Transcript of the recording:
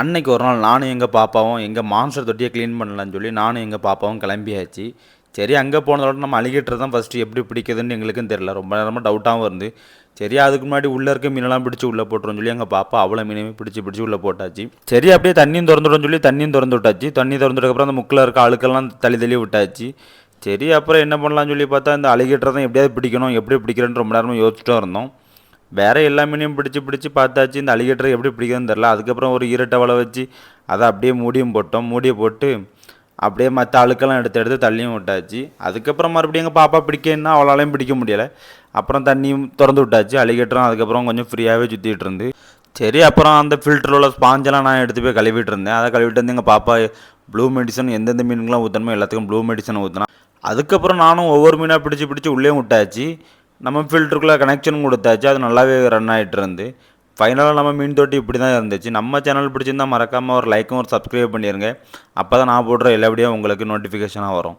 அன்னைக்கு ஒரு நாள் நானும் எங்கள் பாப்பாவும் எங்கள் மான்ஸ்டர் தொட்டியை க்ளீன் பண்ணலான்னு சொல்லி நானும் எங்கள் பாப்பாவும் கிளம்பியாச்சு. சரி அங்கே போனதோட நம்ம அலிகேட்டர் தான் ஃபஸ்ட்டு எப்படி பிடிக்குதுன்னு எங்களுக்கும் தெரில ரொம்ப நேரமாக டவுட்டாகவும் இருந்து சரி அதுக்கு முன்னாடி உள்ளே இருக்க மீனெல்லாம் பிடிச்சி உள்ளே போட்டுருன்னு சொல்லி எங்கள் பாப்பா அவ்வளோ மீனையுமே பிடிச்சி பிடிச்சி உள்ளே போட்டாச்சு. சரி அப்படியே தண்ணியும் திறந்துவிடன்னு சொல்லி தண்ணியும் திறந்து விட்டாச்சு. தண்ணி திறந்துட்டக்கப்புறம் அந்த முக்கில் இருக்க அழுக்கெல்லாம் தள்ளி தள்ளி விட்டாச்சு. சரி அப்புறம் என்ன பண்ணலாம்னு சொல்லி பார்த்தா இந்த அலிகேட்டர் தான் எப்படியாவது பிடிக்கணும் எப்படி பிடிக்கிறேன்னு ரொம்ப நேரமாக யோசிச்சுட்டும் இருந்தோம். வேறு எல்லா மீனையும் பிடிச்சி பிடிச்சி பார்த்தாச்சு இந்த அலிகேட்டர் எப்படி பிடிக்குதுன்னு தெரில அதுக்கப்புறம் ஒரு ஈரட்டை வலை வச்சு அதை அப்படியே மூடியும் போட்டோம். மூடியை போட்டு அப்படியே மற்ற அழுக்கெல்லாம் எடுத்து எடுத்து தள்ளியும் விட்டாச்சு. அதுக்கப்புறம் மறுபடியும் எங்கள் பாப்பா பிடிக்கன்னா அவளாலையும் பிடிக்க முடியலை. அப்புறம் தண்ணியும் திறந்து விட்டாச்சு. அலிகேட்டரும் அதுக்கப்புறம் கொஞ்சம் ஃப்ரீயாகவே சுற்றிட்டு இருந்து. சரி அப்புறம் அந்த ஃபில்டரில் உள்ள ஸ்பாஞ்செல்லாம் நான் எடுத்து போய் கழுவிட்டு இருந்தேன். அதை கழுவிட்டு வந்து எங்கள் பாப்பா ப்ளூ மெடிசன் எந்தெந்த மீனுக்கெலாம் ஊற்றணுமோ எல்லாத்துக்கும் ப்ளூ மெடிசன் ஊற்றினா அதுக்கப்புறம் நானும் ஒவ்வொரு மீனாக பிடிச்சி பிடிச்சி உள்ளே விட்டாச்சு. நம்ம ஃபில்டருக்குள்ளே கனெக்ஷன் கொடுத்தாச்சு அது நல்லாவே ரன் ஆகிட்டு இருந்து. ஃபைனலாக நம்ம மீன் தொட்டி இப்படி தான் இருந்துச்சு. நம்ம சேனல் பிடிச்சிருந்தா மறக்காமல் ஒரு லைக்கும் ஒரு சப்ஸ்கிரைப் பண்ணிடுங்க அப்போ தான் நான் போடுற எல்லா வீடியோ உங்களுக்கு நோட்டிஃபிகேஷனாக வரும்.